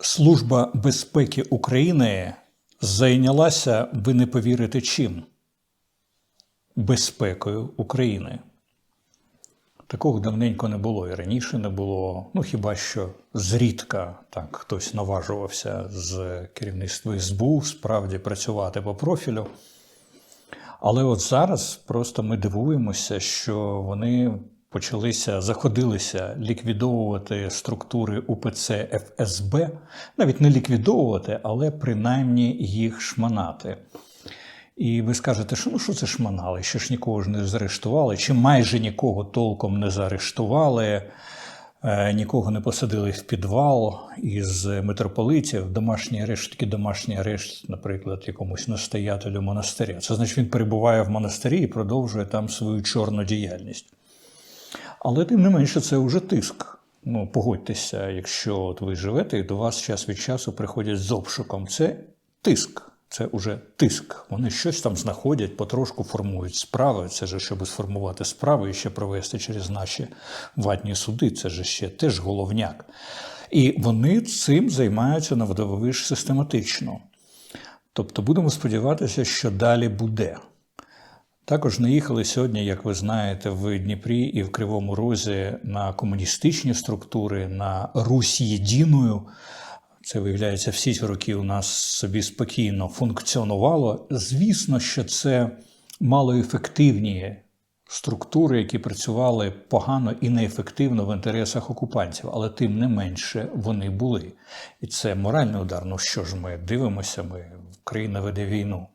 Служба безпеки України зайнялася, ви не повірите чим? Безпекою України. Такого давненько не було і раніше не було. Ну хіба що зрідка так хтось наважувався з керівництва СБУ справді працювати по профілю. Але от зараз просто ми дивуємося, що вони почалися, заходилися ліквідовувати структури УПЦ ФСБ, навіть не ліквідовувати, але принаймні їх шманати. І ви скажете, що ну що це шманали? Ще ж нікого ж не заарештували, чи майже нікого толком не заарештували, е, нікого не посадили в підвал із митрополитів. Домашній арешт, такий домашній арешт, наприклад, якомусь настоятелю монастиря. Це значить, він перебуває в монастирі і продовжує там свою чорну діяльність. Але тим не менше, це вже тиск. Ну, погодьтеся, якщо от ви живете і до вас час від часу приходять з обшуком. Це тиск. Це вже тиск. Вони щось там знаходять, потрошку формують справи. Це ж щоб сформувати справи і ще провести через наші ватні суди. Це ж ще теж головняк. І вони цим займаються навдовиш систематично. Тобто будемо сподіватися, що далі буде. Також наїхали сьогодні, як ви знаєте, в Дніпрі і в Кривому Розі на комуністичні структури, на Русь єдиною. Це виявляється, всі ці роки у нас собі спокійно функціонувало. Звісно, що це малоефективні структури, які працювали погано і неефективно в інтересах окупантів, але тим не менше вони були. І це моральний удар. Ну що ж ми дивимося, ми Україна веде війну.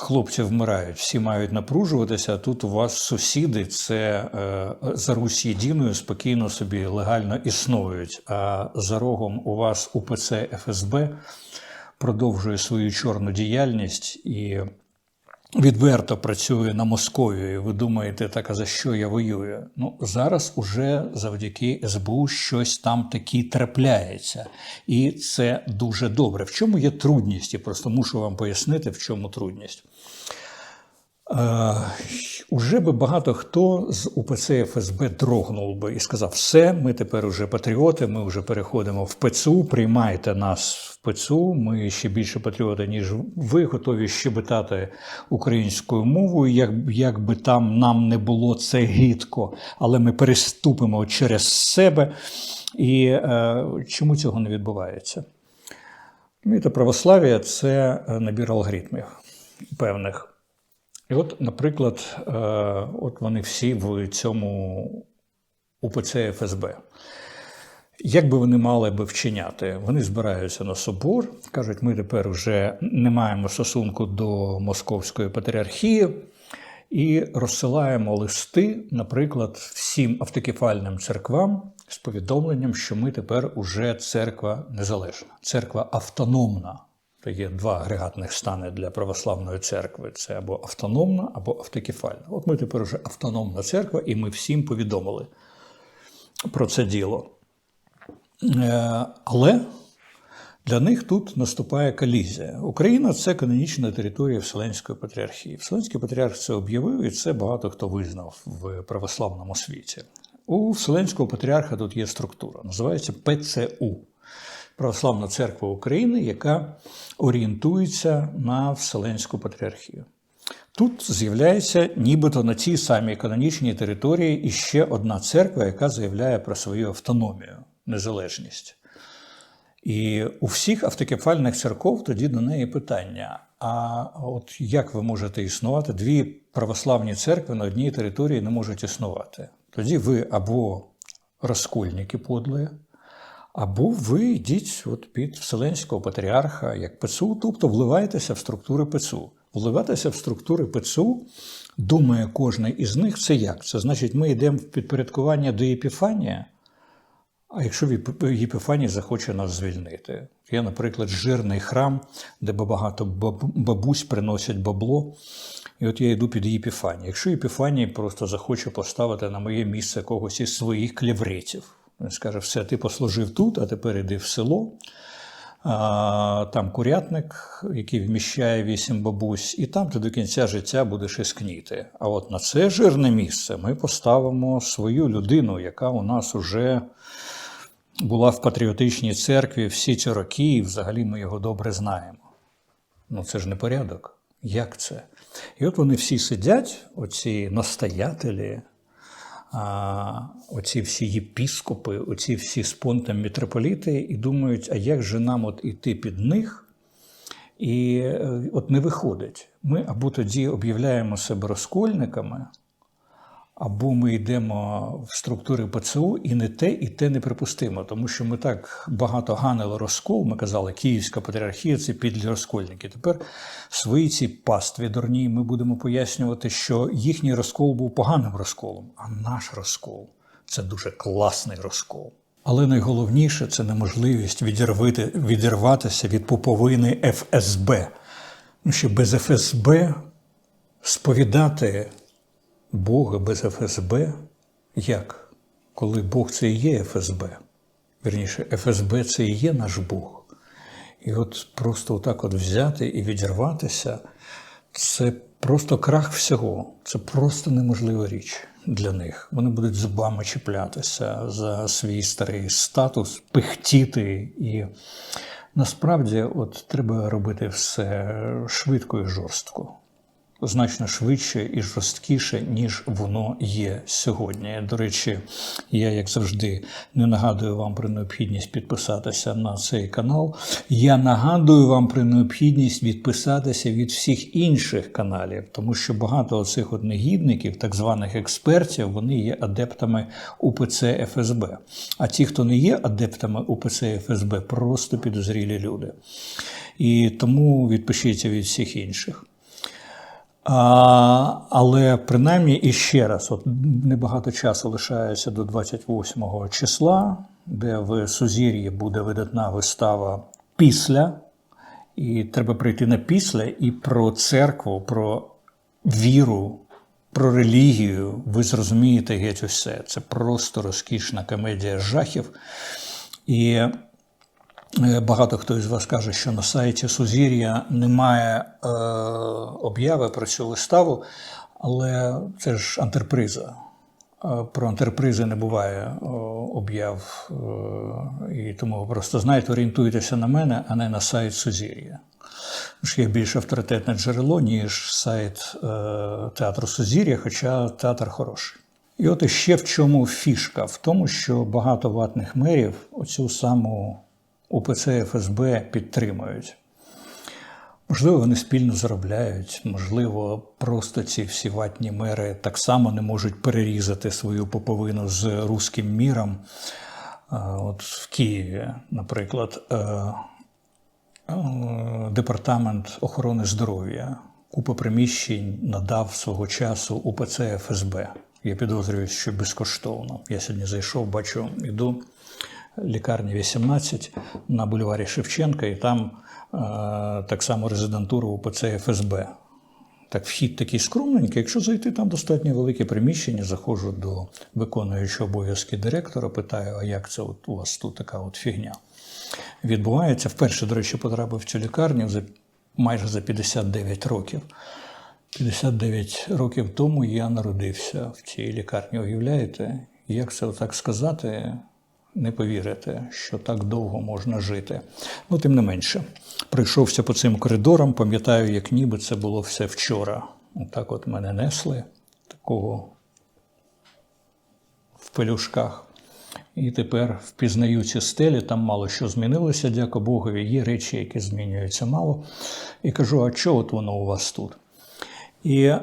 Хлопці вмирають, всі мають напружуватися. а Тут у вас сусіди це е, за Русь єдиною спокійно собі легально існують. А за рогом у вас УПЦ ФСБ продовжує свою чорну діяльність і відверто працює на Московію. І ви думаєте, так а за що я воюю? Ну зараз уже завдяки СБУ щось там таки трапляється, і це дуже добре. В чому є трудність? Я просто мушу вам пояснити, в чому трудність. Е, уже би багато хто з УПЦ ФСБ дрогнув би і сказав: все, ми тепер уже патріоти, ми вже переходимо в ПЦУ, приймайте нас в ПЦУ, ми ще більше патріоти, ніж ви, готові щебетати українською мовою, як, як там нам не було це гідко, але ми переступимо через себе. І е, чому цього не відбувається? Православ'я це набір алгоритмів певних. І от, наприклад, е, от вони всі в цьому УПЦ ФСБ. Як би вони мали би вчиняти? Вони збираються на собор, кажуть, ми тепер вже не маємо стосунку до Московської патріархії і розсилаємо листи, наприклад, всім автокефальним церквам з повідомленням, що ми тепер уже церква незалежна, церква автономна. То є два агрегатних стани для православної церкви: це або автономна, або автокефальна. От ми тепер вже автономна церква, і ми всім повідомили про це діло. Е, Але для них тут наступає колізія. Україна це канонічна територія Вселенської патріархії. Вселенський патріарх це об'явив, і це багато хто визнав в православному світі. У Вселенського патріарха тут є структура, називається ПЦУ. Православна церква України, яка орієнтується на Вселенську патріархію. Тут з'являється нібито на цій самій канонічній території іще одна церква, яка заявляє про свою автономію, незалежність. І у всіх автокефальних церков тоді до неї питання: а от як ви можете існувати? Дві православні церкви на одній території не можуть існувати. Тоді ви або розкольники подлі, або ви йдіть от під Вселенського патріарха як ПЦУ, тобто вливаєтеся в структури ПЦУ. Вливатися в структури ПЦУ, думає кожен із них, це як? Це значить, ми йдемо в підпорядкування до Єпіфанія, а якщо Єпіфаній захоче нас звільнити. Є, наприклад, жирний храм, де багато бабусь приносять бабло. І от я йду під Єпіфаній. Якщо Єпіфаній просто захоче поставити на моє місце когось із своїх клівретів, він скаже: все, ти послужив тут, а тепер іди в село. Там курятник, який вміщає вісім бабусь, і там ти до кінця життя будеш іскніти. А от на це жирне місце ми поставимо свою людину, яка у нас уже була в патріотичній церкві всі ці роки, і взагалі ми його добре знаємо. Ну це ж не порядок. Як це? І от вони всі сидять, оці настоятелі, а, оці всі єпіскопи, оці всі спонтом мітрополіти, і думають, а як же нам от іти під них? І е, от не виходить. Ми або тоді об'являємо себе розкольниками, або ми йдемо в структури ПЦУ, і не те, і те неприпустимо, тому що ми так багато ганили розкол. Ми казали, Київська патріархія це підлі розкольники. Тепер свої ці пастві дурні ми будемо пояснювати, що їхній розкол був поганим розколом, а наш розкол це дуже класний розкол. Але найголовніше це неможливість відірвати, відірватися від пуповини ФСБ. Ну, що без ФСБ сповідати Бога без ФСБ як? Коли Бог це і є ФСБ. Вірніше, ФСБ це і є наш Бог. І от просто отак от взяти і відірватися це просто крах всього. Це просто неможлива річ для них. Вони будуть зубами чіплятися за свій старий статус, пихтіти. І насправді от треба робити все швидко і жорстко значно швидше і жорсткіше, ніж воно є сьогодні. До речі, я, як завжди, не нагадую вам про необхідність підписатися на цей канал. Я нагадую вам про необхідність відписатися від всіх інших каналів, тому що багато оцих от негідників, так званих експертів, вони є адептами УПЦ ФСБ. А ті, хто не є адептами УПЦ ФСБ, просто підозрілі люди. І тому відпишіться від всіх інших. А, Але принаймні і ще раз, от небагато часу лишається до 28 числа, де в Сузір'ї буде видатна вистава після, і треба прийти на після і про церкву, про віру, про релігію. Ви зрозумієте геть усе. Це просто розкішна комедія жахів. І багато хто із вас каже, що на сайті Сузір'я немає е, обяви про цю виставу, але це ж антерприза. Е, про антерпризи не буває е, об'яв, і тому ви просто знаєте, орієнтуєтеся на мене, а не на сайт Сузір'я. Є більш авторитетне джерело, ніж сайт театру Сузір'я, хоча театр хороший. І от іще в чому фішка? В тому, що багато ватних мерів оцю саму УПЦ ФСБ підтримують. Можливо, вони спільно заробляють, можливо, просто ці всі ватні мери так само не можуть перерізати свою поповину з руським міром. От в Києві, наприклад, е, е, департамент охорони здоров'я купу приміщень надав свого часу УПЦ ФСБ. Я підозрюю, що безкоштовно. Я сьогодні зайшов, бачу, іду лікарні 18 на бульварі Шевченка, і там е, так само резидентура УПЦ ФСБ. Так, вхід такий скромненький. Якщо зайти, там достатньо велике приміщення, заходжу до виконуючого обов'язки директора, питаю, а як це от у вас тут така от фігня відбувається. Вперше, до речі, потрапив в цю лікарню за майже за 59 років. 59 років тому я народився в цій лікарні. Уявляєте, як це так сказати? Не повірите, що так довго можна жити. Ну, тим не менше, прийшовся по цим коридорам, пам'ятаю, як ніби це було все вчора. Отак от мене несли, такого в пелюшках. І тепер впізнаю ці стелі, там мало що змінилося, дяко Богові, є речі, які змінюються мало. І кажу: а чого от воно у вас тут? І е,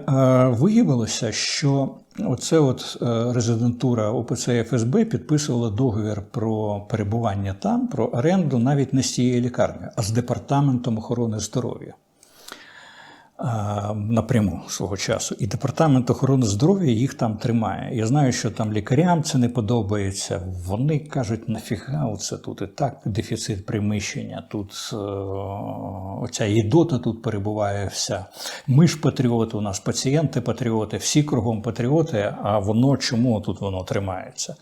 виявилося, що оце от е, резидентура ОПЦ ФСБ підписувала договір про перебування там, про оренду навіть не з цією лікарнею, а з департаментом охорони здоров'я напряму свого часу. І департамент охорони здоров'я їх там тримає. Я знаю, що там лікарям це не подобається. Вони кажуть, нафіга це тут і так дефіцит приміщення, тут е, оця єдота тут перебуває вся. Ми ж патріоти, у нас пацієнти патріоти, всі кругом патріоти, а воно чому тут воно тримається?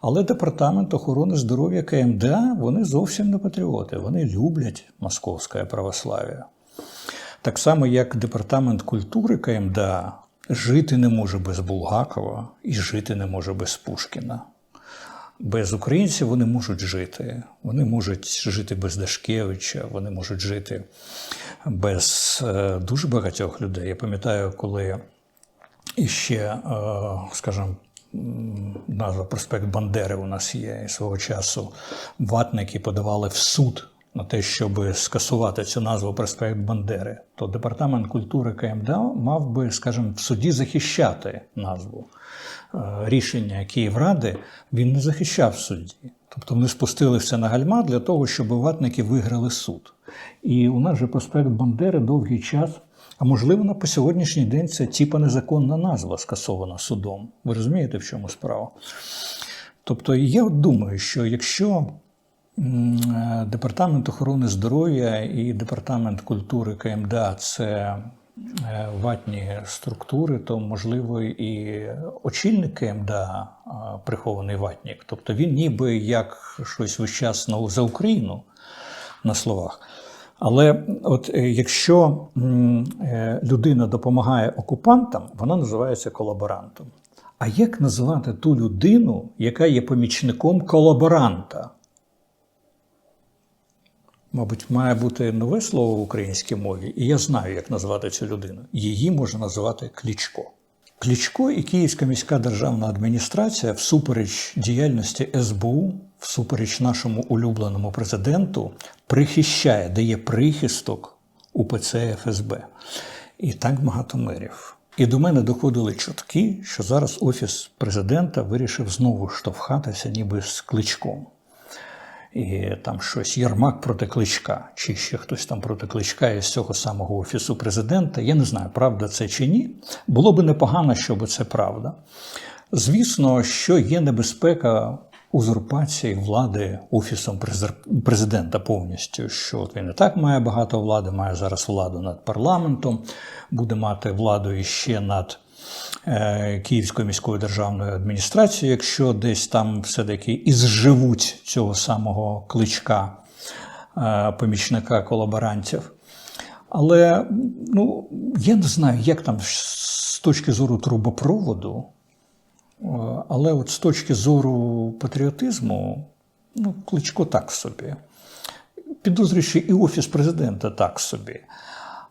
Але департамент охорони здоров'я КМДА вони зовсім не патріоти. Вони люблять московське православ'я. Так само, як департамент культури КМДА жити не може без Булгакова і жити не може без Пушкіна. без українців вони можуть жити. Вони можуть жити без Дашкевича, вони можуть жити без е, дуже багатьох людей. Я пам'ятаю, коли іще, е, скажімо, назва проспект Бандери у нас є і свого часу. Ватники подавали в суд на те, щоб скасувати цю назву проспект Бандери, то департамент культури КМДА мав би, скажімо, в суді захищати назву. Е, Рішення Київради він не захищав в суді. Тобто вони спустилися на гальма для того, щоб ватники виграли суд. І у нас же проспект Бандери довгий час, а можливо, на по сьогоднішній день це типа незаконна назва скасована судом. Ви розумієте, в чому справа? Тобто, я думаю, що якщо департамент охорони здоров'я і департамент культури КМДА це е, ватні структури, то можливо і очільник КМДА прихований ватник. Тобто він ніби як щось на- за Україну на словах. Але от е, якщо е, людина допомагає окупантам, вона називається колаборантом. А як називати ту людину, яка є помічником колаборанта? Мабуть, має бути нове слово в українській мові, і я знаю, як назвати цю людину. Її можна назвати Клічко. Клічко і Київська міська державна адміністрація, всупереч діяльності СБУ, всупереч нашому улюбленому президенту, прихищає, дає прихисток УПЦ ФСБ. І так багато мерів. І до мене доходили чутки, що зараз офіс президента вирішив знову штовхатися, ніби з кличком і там щось Єрмак проти кличка, чи ще хтось там проти кличка із цього самого офісу президента. Я не знаю, правда це чи ні. Було би непогано, щоб це правда. Звісно, що є небезпека узурпації влади офісом президента повністю. Що він і так має багато влади, має зараз владу над парламентом, буде мати владу іще над Київською міською державною адміністрацією, якщо десь там все-таки і зживуть цього самого кличка е, помічника колаборантів. Але ну, я не знаю, як там з точки зору трубопроводу, е, але от з точки зору патріотизму, ну, кличко так собі. Підозрюючи і офіс президента так собі.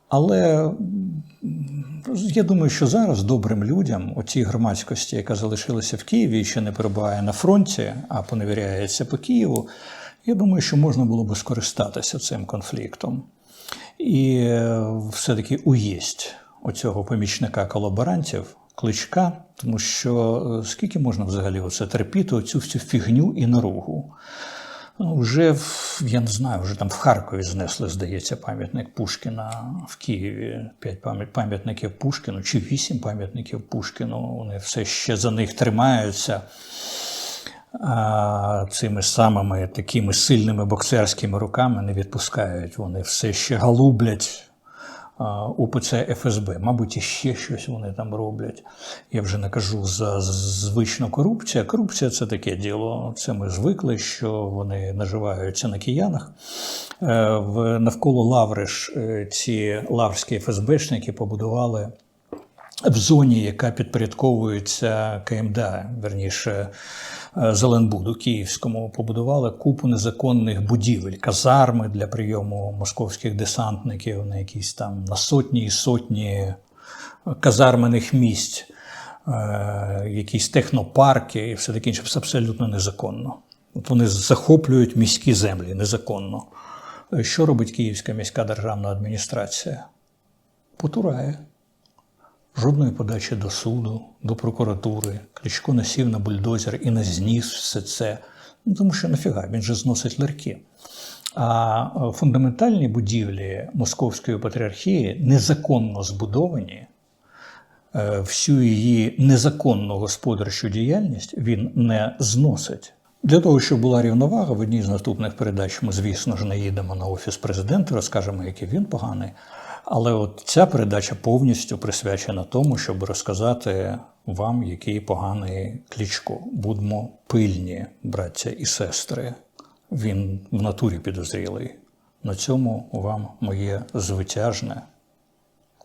Але я думаю, що зараз добрим людям, оцій громадськості, яка залишилася в Києві і ще не перебуває на фронті, а поневіряється по Києву, я думаю, що можна було би скористатися цим конфліктом. І е, все-таки уїсть оцього помічника колаборантів, кличка, тому що е, скільки можна взагалі оце терпіти, оцю всю фігню і наругу. Ну, вже в, я не знаю, вже там в Харкові знесли, здається, пам'ятник Пушкіна в Києві. П'ять пам'ят- пам'ятників Пушкіну чи вісім пам'ятників Пушкіну. Вони все ще за них тримаються. А цими самими такими сильними боксерськими руками не відпускають. Вони все ще галублять УПЦ ФСБ. Мабуть, іще щось вони там роблять. Я вже не кажу за звичну корупцію. Корупція це таке діло. Це ми звикли, що вони наживаються на киянах. Е, навколо Лаври ж е, ці лаврські ФСБшники побудували в зоні, яка підпорядковується КМДА, верніше Зеленбуду Київському, побудували купу незаконних будівель, казарми для прийому московських десантників на якісь там на сотні і сотні казармених місць, е, якісь технопарки і все таке інше. Це абсолютно незаконно. От вони захоплюють міські землі незаконно. Е, Що робить Київська міська державна адміністрація? Потурає. Жодної подачі до суду, до прокуратури. Кличко насів на бульдозер і не зніс все це. Ну, тому що нафіга, він же зносить ларки. А е, фундаментальні будівлі Московської патріархії незаконно збудовані, е, всю її незаконну господарчу діяльність він не зносить. Для того, щоб була рівновага, в одній з наступних передач ми, звісно ж, не їдемо на офіс президента, розкажемо, який він поганий. Але от ця передача повністю присвячена тому, щоб розказати вам, який поганий клічко. Будьмо пильні, браття і сестри. Він в натурі підозрілий. На цьому вам моє звитяжне,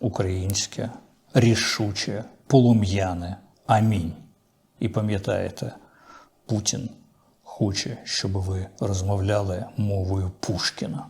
українське, рішуче, полум'яне. Амінь. І пам'ятаєте, Путін хоче, щоб ви розмовляли мовою Пушкіна.